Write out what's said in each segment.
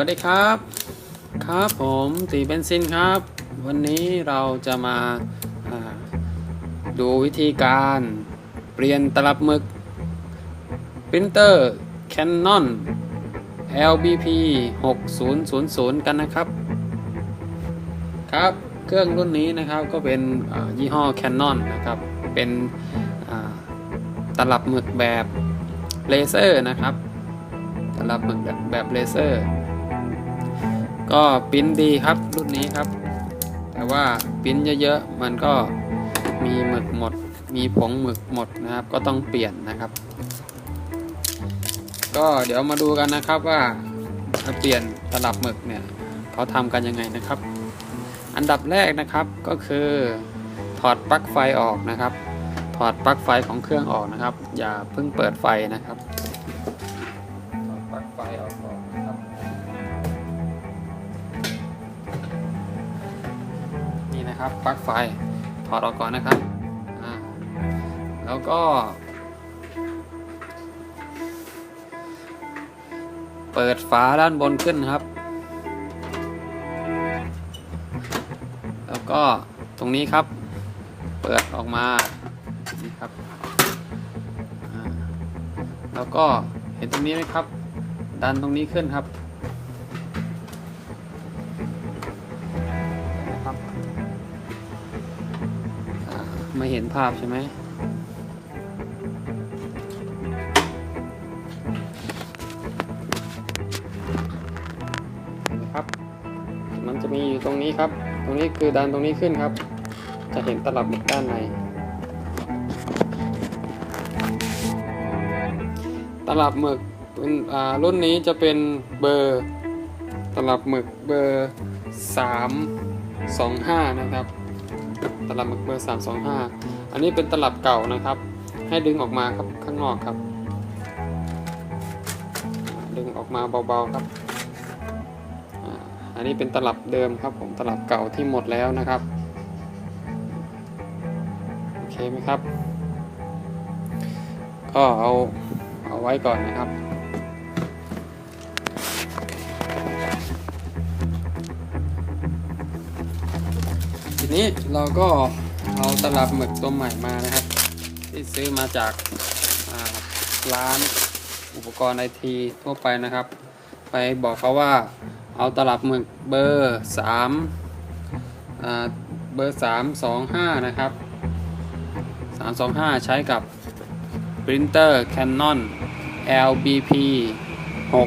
วัสดีครับ ครับผมตีเบนซินครับ วันนี้เราจะมาาดูวิธีการเปลี่ยนตลับหมึกปรินเตอร์ Canon LBP 6000 กันนะครับ ครับเครื่องรุ่นนี้นะครับก็เป็นยี่ห้อ Canon นะครับ เป็นตลับหมึกแบบเลเซอร์นะครับตลับหมึกแบบแบบเลเซอร์ ก็ปิ้นดีครับรุ่นนี้ครับ แต่ว่าปิ้นเยอะๆมันก็มีหมึกหมด มีผงหมึกหมดนะครับ ก็ต้องเปลี่ยนนะครับ ก็เดี๋ยวมาดูกันนะครับว่าเปลี่ยนตลับหมึกเนี่ยเขาทำกันยังไงนะครับ อันดับแรกนะครับก็คือถอดปลั๊กไฟออกนะครับ ถอดปลั๊กไฟของเครื่องออกนะครับ อย่าเพิ่งเปิดไฟนะครับ นะครับปลั๊กไฟถอดออกก่อนนะครับแล้วก็ เปิดฝาด้านบนขึ้นครับ แล้วก็ตรงนี้ครับ เปิดออกมานี่ครับแล้วก็เห็นตรงนี้ไหมครับ ดันตรงนี้ขึ้นครับ เห็นภาพใช่ไหมครับ มันจะมีอยู่ตรงนี้ครับ ตรงนี้คือดันตรงนี้ขึ้นครับ จะเห็นตลับหมึกด้านใน ตลับหมึกเป็นรุ่นนี้จะเป็นเบอร์ตลับหมึกเบอร์ 325 นะครับ ตลับหมึกเบอร์325 อันนี้เป็นตลับเก่านะครับ ให้ดึงออกมาครับข้างนอกครับ ดึงออกมาเบาๆครับ อันนี้เป็นตลับเดิมครับผมตลับเก่าที่หมดแล้วนะครับโอเคไหมครับ ก็เอาเอาไว้ก่อนนะครับ ทีนี้เราก็เอาตลับหมึกตัวใหม่มานะครับ ที่ซื้อมาจากร้านอุปกรณ์ไอทีทั่วไปนะครับ ไปบอกเขาว่าเอาตลับหมึกเบอร์สามเบอร์สามสองห้านะครับสามสองห้าใช้กับปรินเตอร์ Canon LBP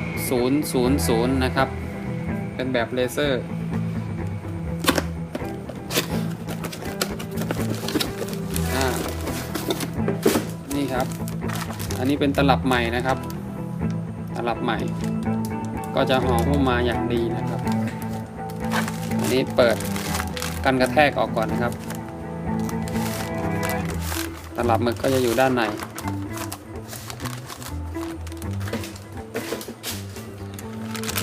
6000 นะครับ เป็นแบบเลเซอร์ อันนี้เป็นตลับใหม่นะครับ ตลับใหม่ ก็จะห่อหุ้มมาอย่างดีนะครับ อันนี้เปิดกันกระแทกออกก่อนนะครับ ตลับหมึกก็จะอยู่ด้านใน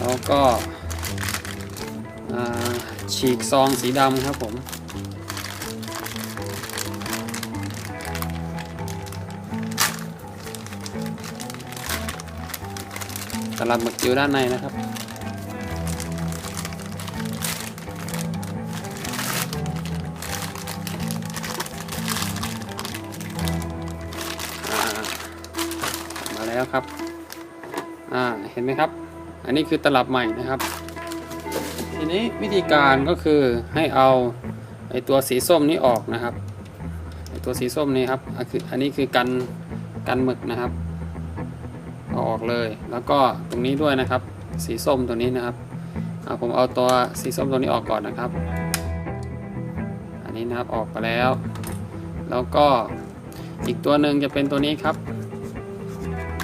แล้วก็ฉีกซองสีดำครับผม ตลับหมึกอยู่ด้านในนะครับ มาแล้วครับ อ่า เห็นไหมครับ อันนี้คือตลับใหม่นะครับ ทีนี้วิธีการก็คือให้เอาไอตัวสีส้มนี้ออกนะครับ ไอตัวสีส้มนี้ครับ อันนี้คือกันกันหมึกนะครับ เอาออกเลย แล้วก็ตรงนี้ด้วยนะครับ สีส้มตัวนี้นะครับอ่าผมเอาตัวสีส้มตัวนี้ออกก่อนนะครับ อันนี้นะครับออกไปแล้ว แล้วก็อีกตัวหนึ่งจะเป็นตัวนี้ครับ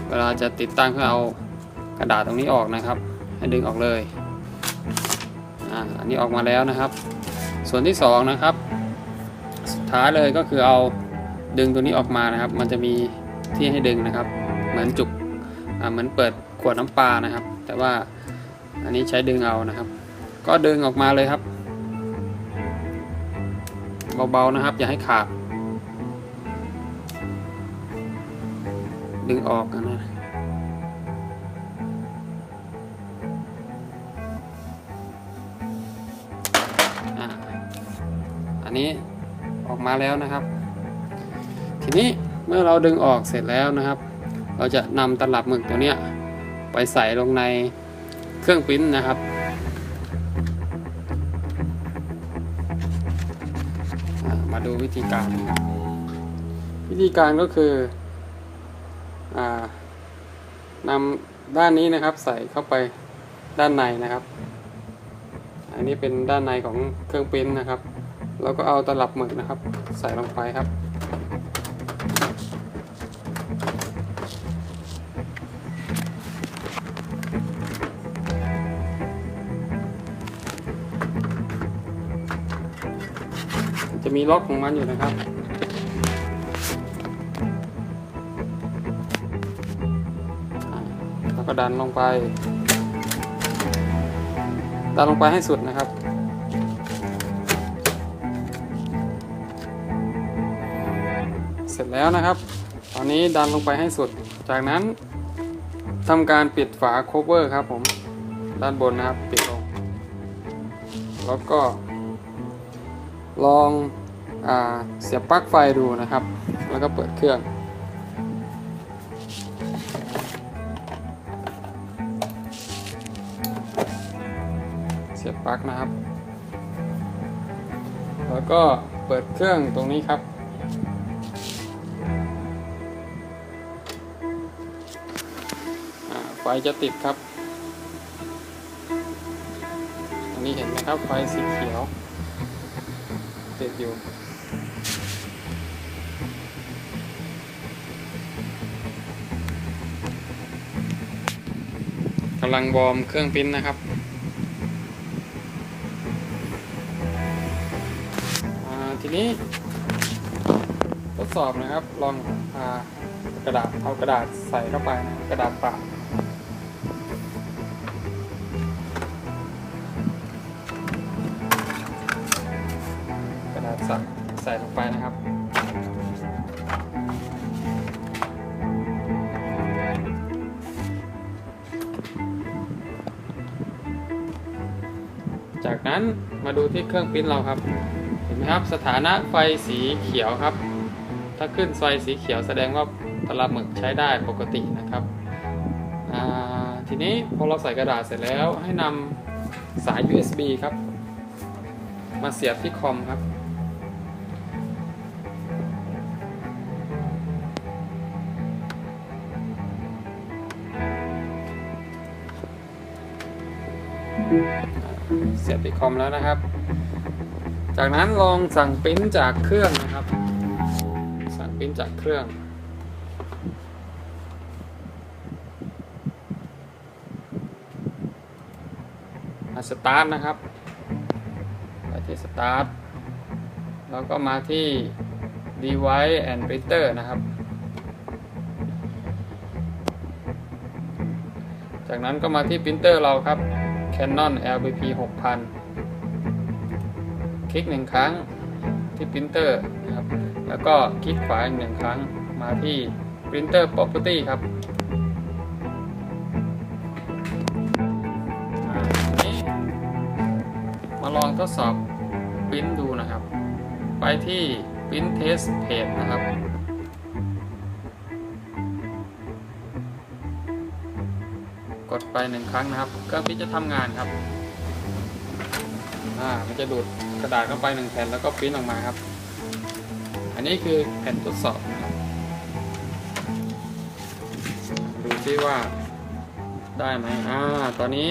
เวลาจะติดตั้งก็เอากระดาษตรงนี้ออกนะครับ ให้ดึงออกเลยอันนี้ออกมาแล้วนะครับ ส่วนที่สองนะครับสุดท้ายเลยก็คือเอาดึงตัวนี้ออกมานะครับ มันจะมีที่ให้ดึงนะครับ เหมือนจุก เหมือนเปิดขวดน้ำปลานะครับ แต่ว่าอันนี้ใช้ดึงเอานะครับ ก็ดึงออกมาเลยครับ เบาๆนะครับ อย่าให้ขาด ดึงออกนะอันนี้ออกมาแล้วนะครับ ทีนี้เมื่อเราดึงออกเสร็จแล้วนะครับ เราจะนำตลับหมึกตัวเนี้ยไปใส่ลงในเครื่องปริ้นนะครับ มาดูวิธีการนะครับวิธีการก็คืออนำด้านนี้นะครับใส่เข้าไปด้านในนะครับ อันนี้เป็นด้านในของเครื่องปริ้นนะครับ แล้วก็เอาตลับหมึกนะครับ ใส่ลงไปครับ มีล็อกของมันอยู่นะครับแล้วก็ดันลงไป ดันลงไปให้สุดนะครับเสร็จแล้วนะครับ ตอนนี้ดันลงไปให้สุด จากนั้นทำการปิดฝาโคเวอร์ครับผม ด้านบนนะครับ ปิดลง แล้วก็ ลอง เสียบปลั๊กไฟดูนะครับ แล้วก็เปิดเครื่อง เสียบปลั๊กนะครับ แล้วก็เปิดเครื่องตรงนี้ครับ ไฟจะติดครับอันนี้เห็นไหมครับไฟสีเขียวติดอยู่ำลังวอร์มเครื่องปริ้นนะครับทีนี้ ทดสอบนะครับลองอกระดาษเอากระดาษใส่เข้าไปนะกระดาษเปล่ากระดาษใส่ลงไปนะครับ จากนั้นมาดูที่เครื่องปริ้นเราครับ เห็นไหมครับสถานะไฟสีเขียวครับ ถ้าขึ้นไฟสีเขียวแสดงว่าตลับหมึกใช้ได้ปกตินะครับทีนี้พอเราใส่กระดาษเสร็จแล้วให้นำสาย USB ครับ มาเสียบที่คอมครับ สียบที่คอมแล้วนะครับ จากนั้นลองสั่งปริ้นจากเครื่องนะครับ สั่งปริ้นจากเครื่องมาสตาร์ทนะครับไปที่สตาร์ทแล้วก็มาที่ device and printer นะครับ จากนั้นก็มาที่ปรินเตอร์เราครับ Canon LVP 6000 คลิกหนึ่งครั้งที่ปรินเตอร์นะครับ แล้วก็คลิกขวาอีกหนึ่งครั้งมาที่ Printer Property ครับนี้มาลองทดสอบปริ้นดูนะครับ ไปที่ Print Test Page นะครับ ดไปหนึ่งครั้งนะครับเครื่องพิมพ์จะทำงานครับอ่ามันจะดูดกระดาษเข้าไปหนึ่งแผ่นแล้วก็ปิ้นออกมาครับ อันนี้คือแผ่นทดสอบนะครับดูซิว่าได้ไหมอ่าตอนนี้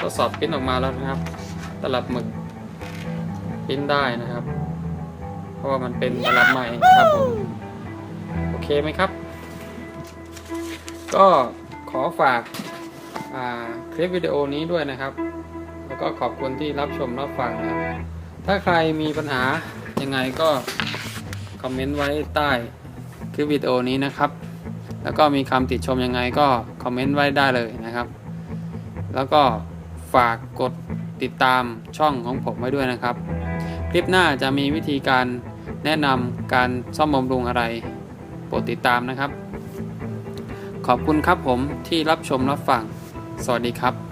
ทดสอบปิ้นออกมาแล้วนะครับ ตลับหมึกปริ้นได้นะครับ เพราะว่ามันเป็นตลับใหม่ครับผมโอเคไหมครับ ก็ขอฝาก คลิปวิดีโอนี้ด้วยนะครับ แล้วก็ขอบคุณที่รับชมรับฟังนะครับ ถ้าใครมีปัญหายังไงก็คอมเมนต์ไว้ใต้คลิปวิดีโอนี้นะครับ แล้วก็มีคำติชมยังไงก็คอมเมนต์ไว้ได้เลยนะครับ แล้วก็ฝากกดติดตามช่องของผมไว้ด้วยนะครับ คลิปหน้าจะมีวิธีการแนะนำการซ่อมบำรุงอะไรโปรดติดตามนะครับ ขอบคุณครับผมที่รับชมรับฟัง สวัสดีครับ